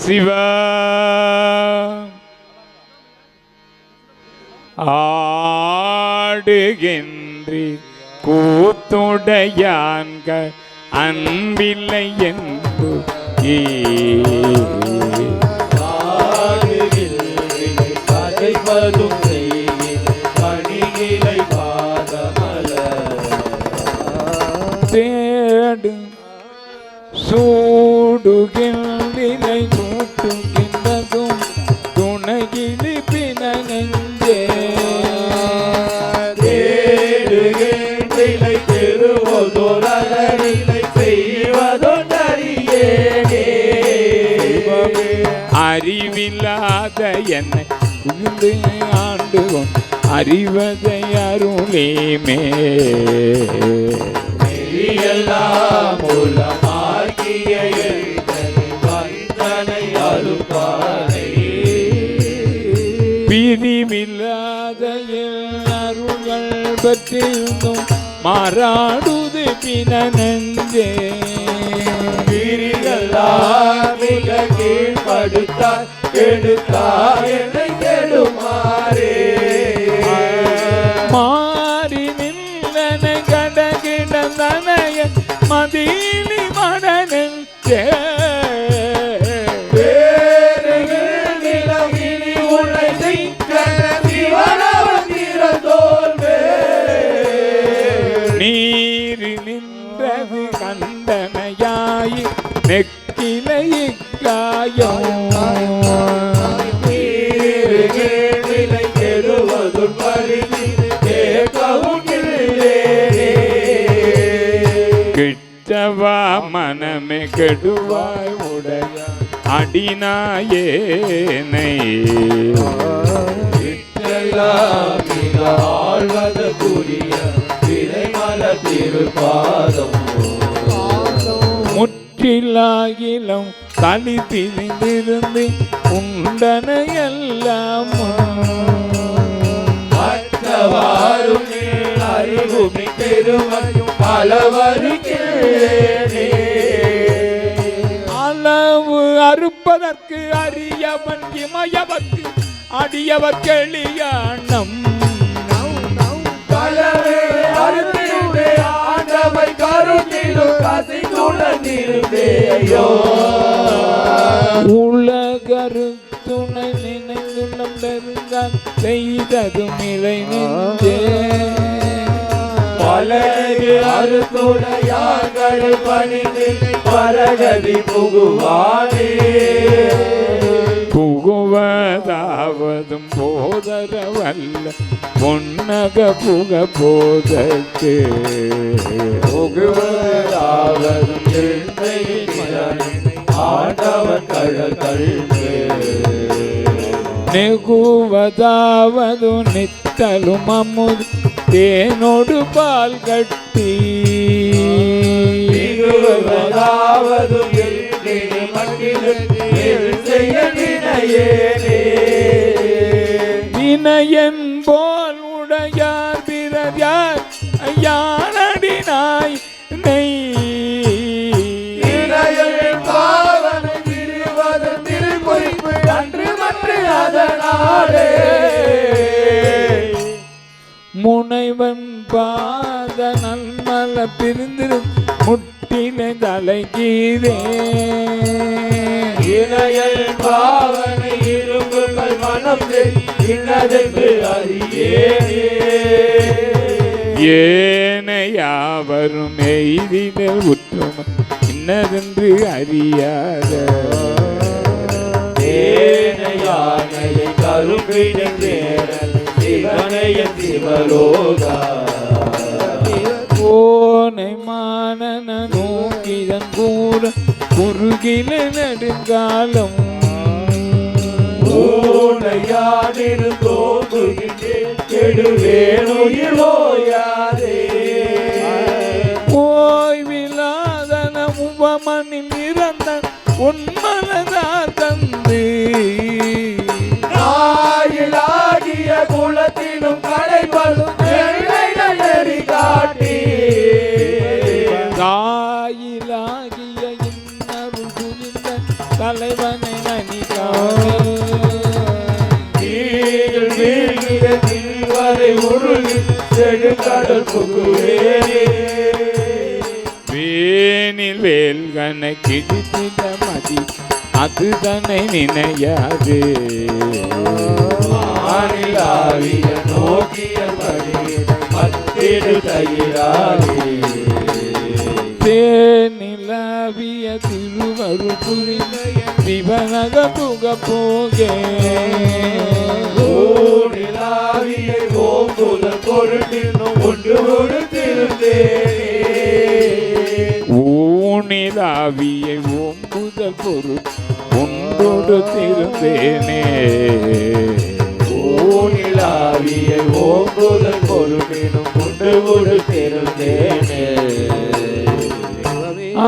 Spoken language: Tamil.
சிவ ஆடுகின்றி கூத்துடையான்க அன்பில்லை என்று ஆடுகின்றி கதைப்பதும் அறிவில்லாத என்னை புகுந்து ஆண்டுவோம் அறிவதை அருளேமே எல்லாம் எழுத்தனை வந்தனை பிரிவில்லாத அருள்கள் பற்றியும் மாறாடுது பின நெஞ்சே. கிரிகளார் மிக கீழ்படுத்தார் கெடுத்தார் என்னை கெடுமாறே மாறி நின்றன கடகிடந்தனைய மதிலி மடனெஞ்சே பேருகில் நிலவினி உன்னை மனமே கெடுவாய் உடைய மிக ஆழ்வதற்குரிய திரைமல திருப்பாதம். முற்றிலாகிலம் களி பிரிந்திருந்து உண்டனையெல்லாம் மற்றவாறும் அறிவுமி பெருமையும் பலவருக்கேனே அளவு அறுப்பதற்கு அரியவன் இமயவர்க்கு அடியவர் அருந்திருந்தே ஆண்டவை கருத்திலும் கசித்துடன் இருந்தே ஐயோ. உலகரு துணை நினைந்துள்ளம் பெருங்கால் செய்ததும் இலை நெஞ்சே பலகு அறுத்துடையார்கள் பணிந்து பரகதி புகுவானே. புகுவதாவதும் போதரவல்ல பொன்னக புக போதற்கு. புகுவதாவதும் ஆண்டவன் கழல் நெகுவதாவது நித்தலும் அமுது தேனோடு பால் கட்டி. வினயன். போல் உடையார் பிறர் யார் ஐயானடினாய் நெய். பாவனை திரிவது திருக்குறிப்பு அன்று மற்ற அதனாலே. முனைவன் பாத நன்மல பிரிந்திரும் முட்டினை தலைகீதே. இணையல் பாவனை இரும்புகள் மனம் இன்னதென்று ஏனையாவரும் எய்திடல் உற்றும இன்னதென்று அறியாத. தேனையானையை கரும்பினை தேடல் சிவனைய சிவலோகா கோனை மானன நோக்கிதன் கூற குறுகில நெடுங்காலம் ஊனையானிரு தோங்குகின்றேன் கெடுவேன் உயிர் உபமனில் தந்து. உடல் புகுவேனே வேனில் வேல்கனை கிழித்திட மதி அது தன்னை நினையாது வானிலாவிய நோக்கியபடி மத்திடு கையிலாகி தேனிலாவிய திருவரு புரிந்த சிவனக புக போகே நிலாவியை ஓம் முதல் பொருட்டினும் ஒன்று கொடுத்திருந்தேன். ஊனிலாவியை ஓம் முதல் பொருள் ஒன்றொடுத்திருந்தேனே ஊனிலாவியை ஓம் முதல் ஒன்று கொடுத்திருந்தேனே. ஆ